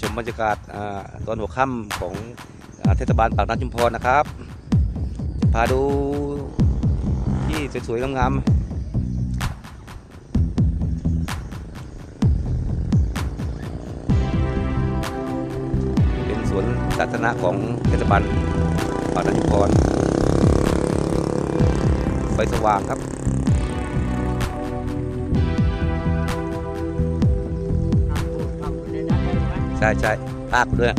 ชมบรรยากาศอตอนหัวค่ำของอเทศบาลปากน้ำชุมพรนะครับ พาดูที่สวยๆงามๆเป็นสวนสาธารณะของเทศบาลปากน้ำชุมพรไฟสว่างครับ ใช่ใช่ภาพด้วย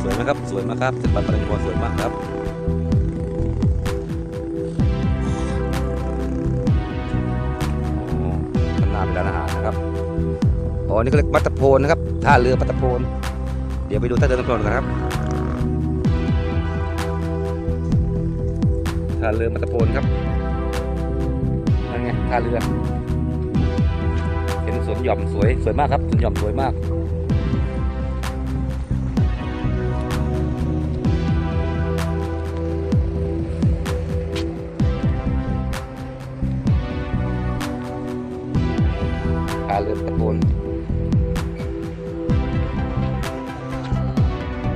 สวยไหมครับ สวยมากครับเทศบาลปากน้ำชุมพรสวยมากครับข้างหน้าเป็นร้านอาหารนะครับอ๋อนี่ก็เรียกปัตตโพนนะครับท่าเรือปัตตโพนเดี๋ยวไปดูท่าเรือปัตตโพนกันครับท่าเรือปัตตโพนครับนั่นไงท่าเรือเป็นสวนหย่อมสวยสวยมากครับสวนหย่อมสวยมาก ท่ารือตตโพน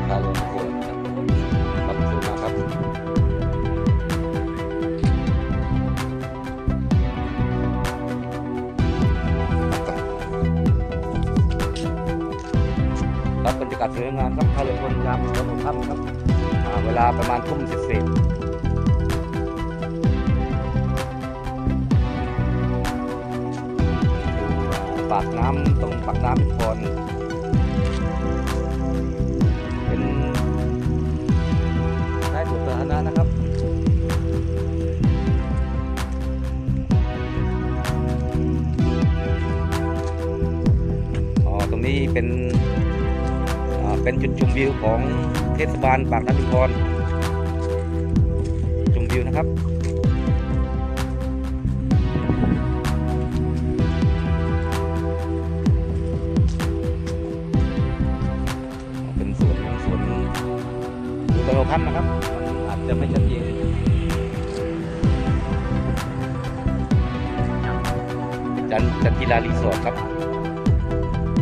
ท่าเรือตตโพนครับครับสวยมากครับครับบรรยากาศสวยงามครับท่าเรือพลยามตอนหัวค่ำครับ เวลาประมาณทุ่มเศษ ปากน้ำตรงปากน้ำพรเป็นใช้สวนสาธารณะนะครับอ๋อตรงนี้เป็นอ่าเป็นจุดชมวิวของเทศบาลปากน้ำชุมพรชมวิวนะครับ ดูตะโลพันนะครับ อาจจะไม่ชัดเจนจันจันทิลารีสอร์ทครับ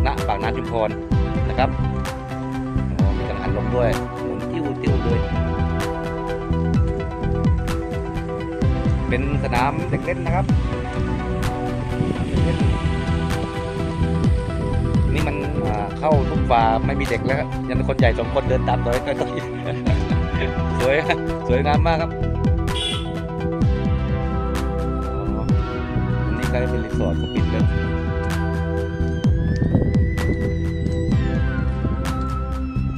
ณ ปากน้ำชุมพรนะครับมีกังหันลมด้วยหมุนติ้วติ้วเลยเป็นสนามเด็กเล่นนะครับนี่มันเข้าทุกป่าไม่มีเด็กแล้ว ยังเป็นคนใหญ่สองคนเดินตามตัวก็ต้อง สวยสวยงามมากครับอันนี้กลายเป็นรีสอร์ทก็ปิดแล้ว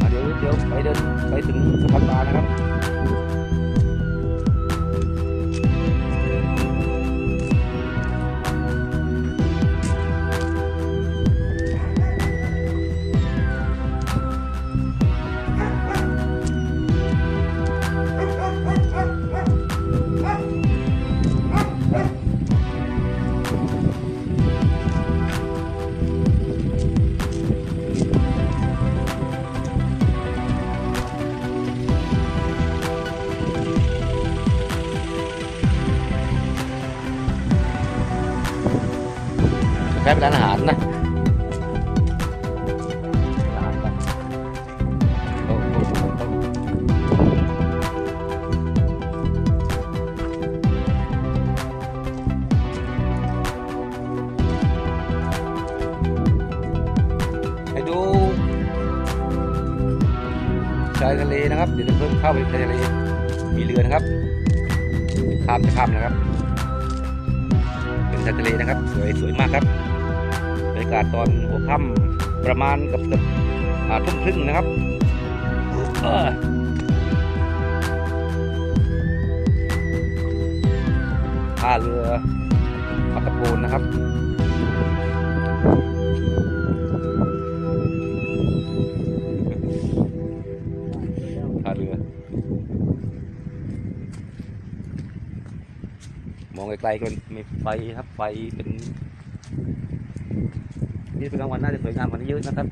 อะเดี๋ยวเดี๋ยวไปเดินไปถึงสะพานปลานะครับ เป็นร้านอาหารนะไปดูชายทะเลนะครับเดี๋ยวจะเพิ่มเข้าไปชายทะเลมีเรือนะครับข้ามจะข้ามนะครับเป็นชายทะเลนะครับ สวยสวยมากครับ รยากาศตอนหัวค่ำประมาณกับกือบทุ่มครึ่งนะครับท่าเรือปัตตะโพนนะครับท่าเรือ มองไกลๆก็มีไฟครับไฟเป็น นี่เป็นกลางวันน่าจะสวยงามกว่านี้เยอะนะครับ